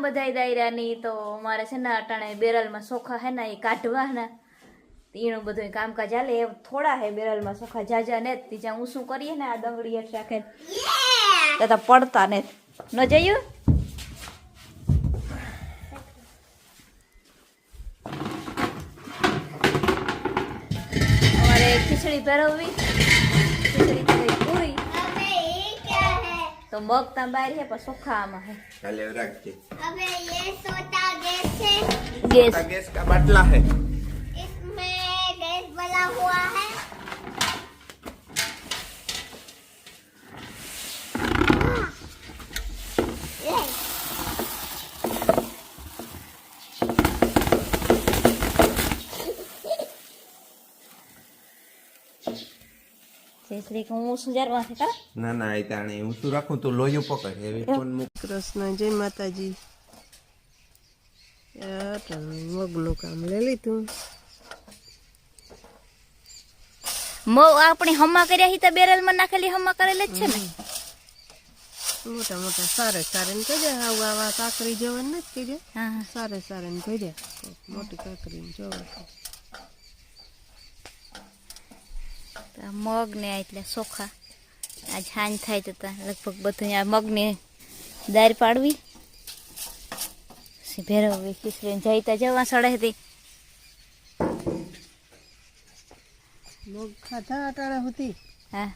સીતારામ બધાય દાયરાની તો મારે છે ને અટાણે બેરલમાં સોખા હે ને એ કાઢવાના. એનું બધું કામકાજ હાલે. એ થોડા હે બેરલમાં સોખા જાજા ને ત્રીજા હું શું કરીએ ને આ દંગડી હેઠ રાખે. તો તો પડતા ને ન જયું? અમારે ખીચડી ભરવવી. તો મગ ત્યાં બહાર હે પણ સોખા આમાં હે पहले रखिए अबे ये सोता गैस है ગેસ गैस का बाटला है इसमें गैस बना हुआ है હું છે કા ના ના એ તાણે હું શું રાખું તું લોયું પકડ એવી ફોન મૂક. કૃષ્ણ જય માતાજી. મગનું કામ લઈ લીધું. મગ આપણે હમા કર્યા હિતા તો બેરલમાં નાખેલી હમા કરેલી જ છે ને? મોટા મોટા સારે સારે ને કર્યા આવું આવા કાકરી જેવા નથી કર્યા. સારે સારે ને કર્યા મોટી કાકરી જોવા. તો મગ ને આ એટલે ચોખા આજ હાંજ થાય તો લગભગ બધું આ મગને દાર પાડવી. પછી ભેરવવી ખીચડીને જઈતા જવા સડે હતી. મગ ખાધા અટાણા હતી હા.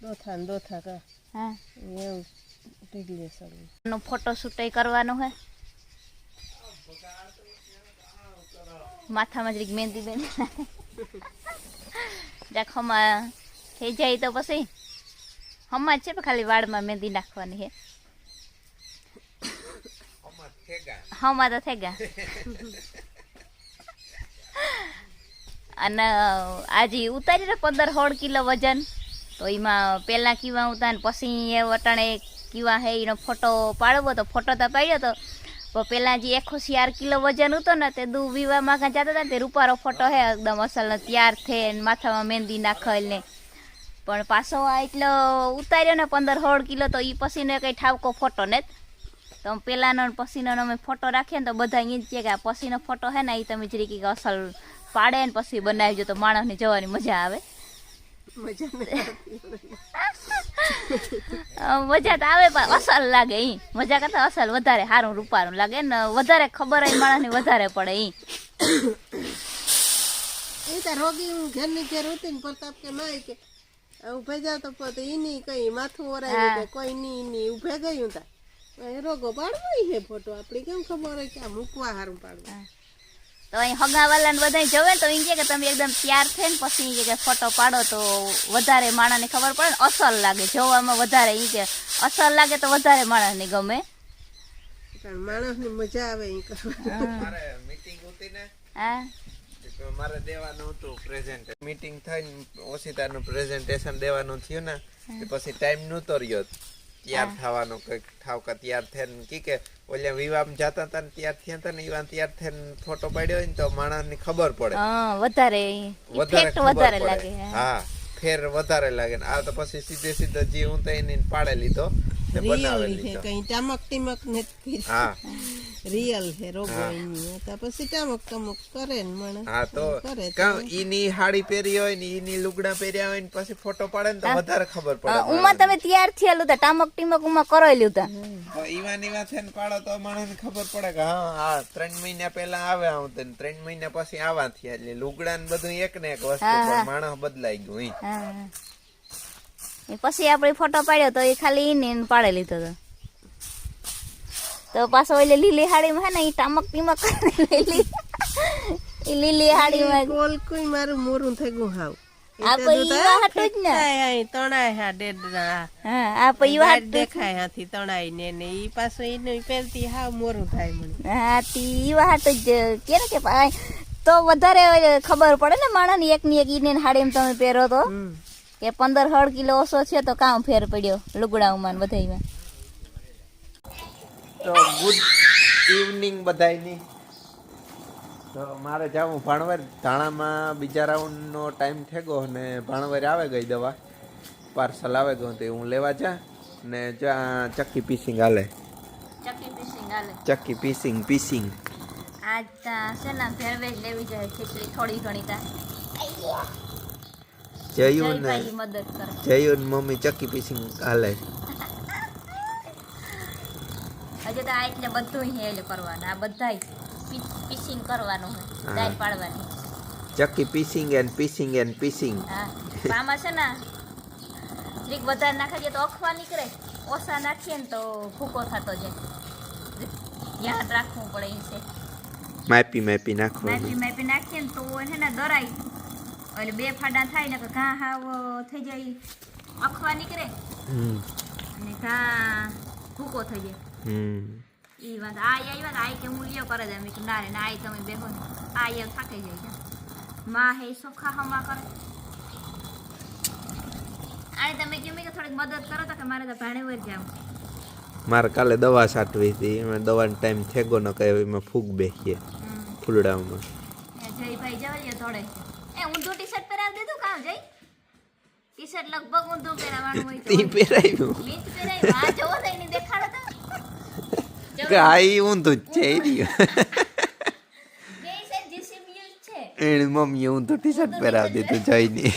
દોથા દોથા કા? હા. એવું ઢીગલે સડવું નો ફોટો શૂટ કરવાનો હે. માથામાં જરીક મહેંદી બેન. જરાક હમા થઈ જાય તો પછી હમા છે ખાલી વાળમાં મહેંદી નાખવાની હે. હમા તો થઈ ગયા અને આજે ઉતારી પંદર સોળ કિલો વજન. તો એમાં પહેલાં કીવા ઉતાર પછી એ વટાણે કીવા હે એનો ફોટો પાડવો તો ફોટો તો પાડ્યો તો પણ પહેલા જે એકસો ચાર કિલો વજન હતો ને તે દુ વિવાહમાં કાં જતા હતા ને તે રૂપારો ફોટો હે એકદમ અસલ તૈયાર થે ને માથામાં મહેંદી નાખેલ ને. પણ પાછો આ એટલો ઉતાર્યો ને પંદર સોળ કિલો તો એ પસીનો કંઈ ઠાવકો ફોટો ને તો પેલાનો ને પછીનો અમે ફોટો રાખીએ ને તો બધા એ જ કે આ પસીનો ફોટો હે ને એ તમે જરી કંઈક અસલ પાડે ને પછી બનાવજો તો માણસને જવાની મજા આવે. મજા મજા તો આવે પણ અસલ લાગે ઈ. મજા કરતા અસલ વધારે સારું રૂપારું લાગે ને વધારે ખબર હોય માણસને વધારે પડે ઈ. એ તો રોગી હું ઘેરની ઘેર હતી ને પ્રતાપ કે ના કે ઉભે જાવ તો પોતે ઈની કઈ માથું ઓરાય કોઈ ની ઈની ઉભે ગયું તા. રોગો પાડવો હે ફોટો. આપડી કેમ ખબર હોય કે આ મૂકવા સારું પાડવું? તો અહીં હગાવાલા ને બધા જવે તો એમ કે તમે એકદમ તૈયાર થઈને પછી કે ફોટો પાડો તો વધારે માણસને ખબર પડે ને અસલ લાગે. જોવામાં વધારે ઈ કે અસલ લાગે તો વધારે માણસને ગમે. માણસ માણસની મજા આવે ઈ કરવા મારે મીટિંગ હતી ને હા. મારે દેવાનું હતું પ્રેઝન્ટ મીટિંગ થઈને ઓશિતાનું પ્રેઝન્ટેશન દેવાનું થયું ને પછી ટાઈમ નહોતો રહ્યો. તૈયાર થવાનું કંઈક ઠાવકા તૈયાર થઈને કી કે ઓલે વિવાહમાં જતા હતા ને તૈયાર થયા હતા ને એવા તૈયાર થઈને ફોટો પાડ્યો હોય ને તો માણસની ખબર પડે. હા વધારે. વધારે ઇફેક્ટ ખબર વધારે પડે. લાગે હા. ફેર વધારે લાગે ને. આ તો પછી સીધે સીધો જે હું તો એને પાડે લીધો ને બનાવી લીધો. કઈ ચમક ટીમક નથી. હા. રિયલ હે. રોગો એની તો પછી ટમક ટમક કરે ને મને હા તો કરે તો? ઈની હાડી પહેરી હોય ને ઈની લુગડા પહેર્યા હોય ને પછી ફોટો પાડે ને તો વધારે ખબર પડે ઉમાં તમે તૈયાર થયેલું હતા ટામક ટીમક ઉમાં કરાયેલું તા. ઈવાની ઈવાન છે ને પાડો તો મને ખબર પડે કે હા હા ત્રણ મહિના પહેલા આવે હું તને ત્રણ મહિના પછી આવા થયા. એટલે લુગડા ને બધું એક ને એક વસ્તુ માણસ બદલાઈ ગયું પછી આપણે ફોટો પાડ્યો તો એ ખાલી ઈને એને પાડી લીધો હતો તો પાછો એટલે લીલી હાડીમાં હે ને એ ટામક ટીમક લીલી. એ લીલી હાડીમાં કોલ કોઈ મારું મોરું થઈ ગયું હાવ તી વધારે ખબર પડે ને માણસ એક ની એક ઈને હાડીમાં તમે પહેરો તો. કે પંદર હળ કિલો ઓછો છે તો કામ ફેર પડ્યો લુગડા ઉમાન બધાયમાં. તો ગુડ ઇવનિંગ બધાયની. તો મારે જવું ભાણવર. ધાણામાં બીજા રાઉન્ડનો ટાઈમ થઈ ગયો અને ભાણવર આવે ગઈ દવા. પાર્સલ આવે ગયું તે હું લેવા જા ને જ્યાં ચક્કી પીસિંગ હાલે. ચક્કી પીસિંગ હાલે. ચક્કી પીસિંગ પીસિંગ. આજ તા છે ને ભેળવેજ લેવી જાય ખીચડી થોડી ઘણી તા. જયુન ને જયભાઈ મદદ કરે. જયું ને મમ્મી ચક્કી પીસિંગ હાલે. હજુ તો આ એટલે બધું હેલ કરવાનું. આ બધાય પીસિંગ કરવાનું હોય. હા. દાળ પાડવાની. ચક્કી પીસિંગ એન્ડ પીસિંગ એન્ડ પીસિંગ. હા. આમાં છે ને ત્રીક વધારે નાખી દે તો અખવા નીકળે. ઓછા નાખીએ ને તો ભૂકો થતો જાય. ધ્યાન રાખવું પડે એ છે. માપી માપી માપી માપી નાખીએ ને તો છે ને દરાય. એટલે બે ફાડા થાય ને કે ઘા હાવ થઈ જાય. અખવા નીકળે. અને ઘા ભૂકો થઈ જાય. એ વાત આ આવ્યા ને આ કે હું લ્યો કરે છે મેં ના રે ના આ તમે બેહો આ એ થાકી જાય છે. માં હે સોખા હમા કરે. આને તમે કેમ કે થોડીક મદદ કરો તો કે મારે તો ભાણે વર જાવ. મારે કાલે દવા છાંટવી હતી. એમાં દવાનો ટાઈમ થેગો ન કહે એમાં ફૂગ બેસીએ ફૂલડામાં જયભાઈ જવા લ્યો થોડે. એ ઊંધું ટી શર્ટ પહેરાવી દીધું કામ જઈ ટી શર્ટ લગભગ ઊંધું પહેરાવાનું હોય તી તો પહેરાયું લીટ પહેરાવી આ જોવો તો એની દેખાડો તો કે આ ઊંધું જ છે. એ રહ્યું. એની મમ્મીએ ઊંધું ટી શર્ટ પહેરાવી દીધું જઈની.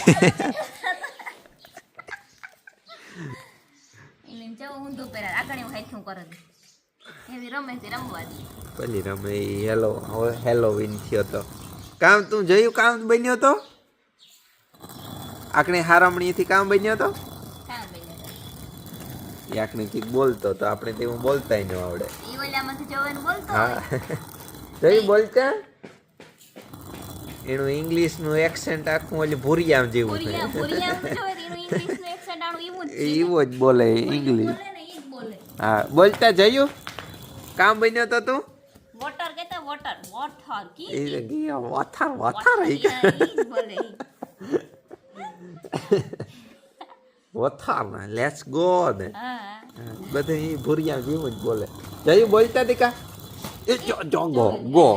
છે. પેલી રમે હેલો હેલોવીન થયો તો. કામ તું જોયું કામ બન્યો તો? આકણે હારામણીથી કામ બન્યો તો? એ કંઈક બોલતો તો આપણે તેવું બોલતાય ન આવડે. ઈ ઓલામાંથી જવાનું બોલતો હા. હોય? બોલતા? એનું ઇંગ્લિશનું એક્સેન્ટ આખું ઓલી ભૂરિયામ જેવું છે. એવું જ બોલે ઇંગ્લિશ. ને હા બોલતા જયું? કામ બન્યો તો તું? વોટર કહેતા વોટર વોટર કી વોથર વથાર બોલે ઈ. વથાર ને. લેટ્સ ગો ને બધે ઈ ભૂરિયા જેવું જ બોલે. જયું બોલતા દીકા એ જો જો ગો ગો.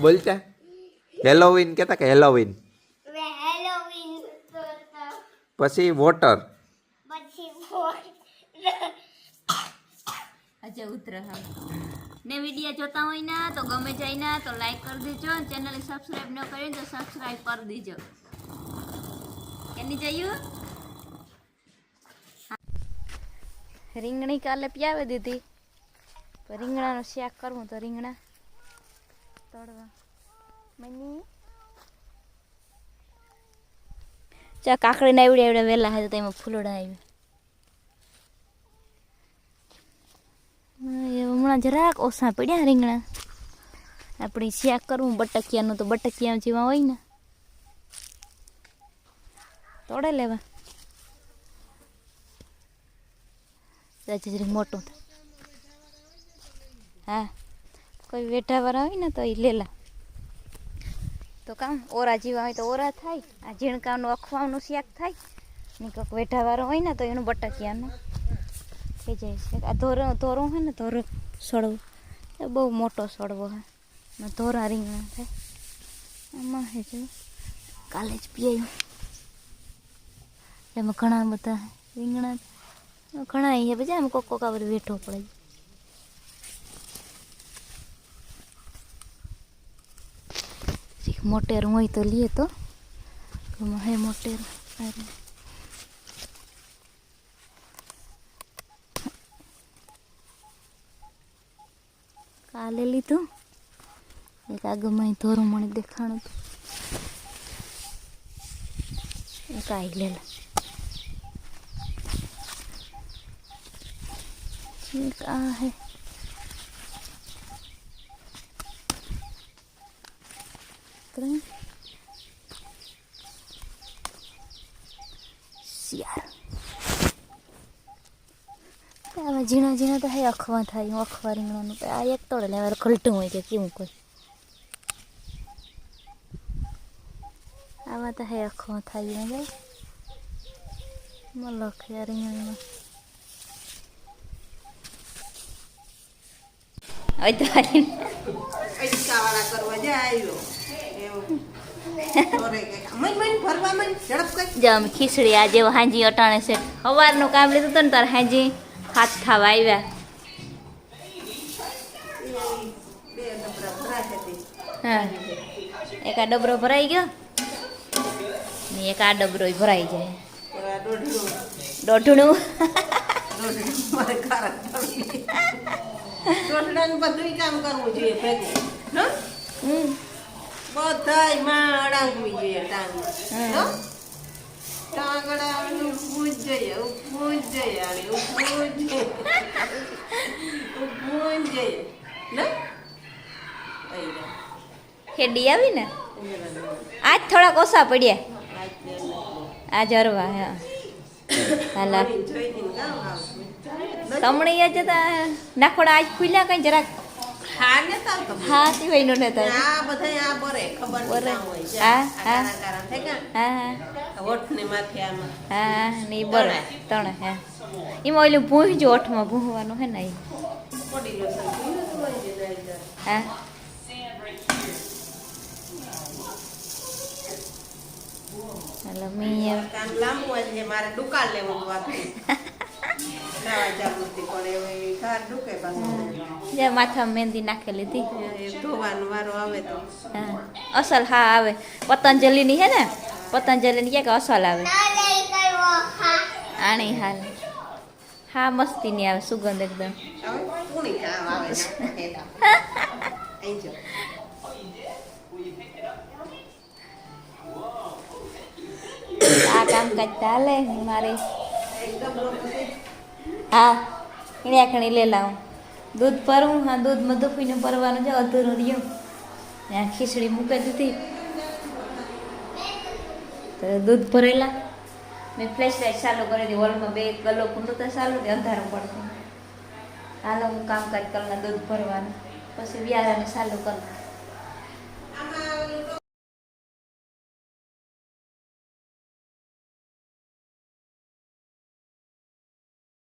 બોલતા? હેલોવીન કેતા કે હેલોવીન વે હેલોવીન તો પછી વોટર પછી ફોર અજય ઉતર ને વીડિયો જોતા હોય ના, તો ગમે જાય ના, તો લાઈક કરી દેજો અને ચેનલને સબસ્ક્રાઇબ ન કરી તો સબસ્ક્રાઇબ કરી દેજો. કેની જયું? રીંગણી કાલે પ્યાવે દીધી. પણ રીંગણાનું શાક કરવું તો રીંગણા તળવા. મમ્મી? ચા કાકડી ના આવડે એવડે વેલા હતા તેમાં ફૂલડા આવી હા, જરાક ઓછા પડ્યા રીંગણા. આપણે શાક કરવું બટકિયાનું તો બટકિયા જેવા હોય ને. તોડે લેવા. આજે મોટું. હા કોઈ વેઢાવાળા હોય ને તો એ લેલા તો કામ ઓરા જેવા હોય તો ઓરા થાય. આ ઝીણકાનું અખવાનું શાક થાય. ને કોઈક વેઠાવાળો હોય ને તો એનું બટકિયાનું. થઈ જાય છે. આ ધોરો ધોરું હોય ને ધોરો સડવો એ બહુ મોટો સડવો હે ધોરા રીંગણા થાય આમાં હે જો કાલે જ પીયું એમાં ઘણા બધા રીંગણા ઘણા અહીંયા પછી આમ કોક કોક આવડે વેઠો પડે. મોટેર હોય તો લઈએ તો. હે મોટેર સારું કાલે લીધું એક આગમાં ધોરું મને દેખાણું હતું એક આઈ લેલા. એક આ હે. ત્રણ ચાર આવા ઝીણા ઝીણા તો હે અખવા થાય હું અખવા રીંગણાનું આ એક તોડે લેવા ખલટું હોય કે કેવું કોઈ. આવા તો હે અખવા થાય ને ભાઈ મલખ યાર રીંગણામાં હવે તો જાય ખીચડી આજે હાંજી અટાણે છે. સવારનું કામ લીધું હતું ને તારે હાંજી. હાથ ખાવા આવ્યા. હા. એક આ ડબરો ભરાઈ ગયો ને એક આ ડબરો ભરાઈ જાય. દોઢણું. બધુંય કામ કરવું જોઈએ ભેગું બધાયમાં અડાંગવી જોઈએ ટાંગ હમ. હો? ટાંગડા ઊભું જ જોઈએ ઊભું જ જોઈએ આને ઊભું જ જોઈએ ઊભું જ જોઈએ ને હેડી આવી ને આજ થોડાક ઓછા પડ્યા. આજ ને એમ જ. આજ હરવા હા. હાલા. તમણી જતા નાખોડા આજ ખુલ્યા કઈ જરાક હા લેતા આવતો. હા નો નેતા આ બધાય આ બરે ખબર બરે. ના હા, હા. હા માથે આમાં. હા ને ઈ તણે હા. એમાં ઓલું ભૂંજજો ઓઠમાં ભૂંવાનું હે ને તો. હા. હાલો મેં કામ લાંબુ મારે દુકાન લેવું હતું જે માથામાં મહેંદી નાખી લીધી એ ધોવાનો વારો આવે તો હા અસલ હા આવે પતંજલિની હે ને પતંજલિની ક્યાંક અસલ આવે Dale, Carlos. આણી હાલ હા મસ્તીની આવે સુગંધ એકદમ હવે પૂણી કામ આવે છે. હેડા. અહીં જો. આ કામકાજ ચાલે મારે એકદમ રોટલી. હા એણે ખણી લે લાવું. દૂધ ભરવું હા દૂધમાં દુખીને ભરવાનું છે અધૂરું રહ્યું. ત્યાં ખીચડી મૂકે દીધી. તો દૂધ ભરેલા. મેં ફ્લેશ લાઇટ ચાલુ કરી હતી હોલમાં બે ગલો કુંડો તો ચાલુ હતી અંધારું પડતું. હાલો, હું કામકાજ કરના દૂધ ભરવાનું. પછી વ્યારાને ચાલુ કરું.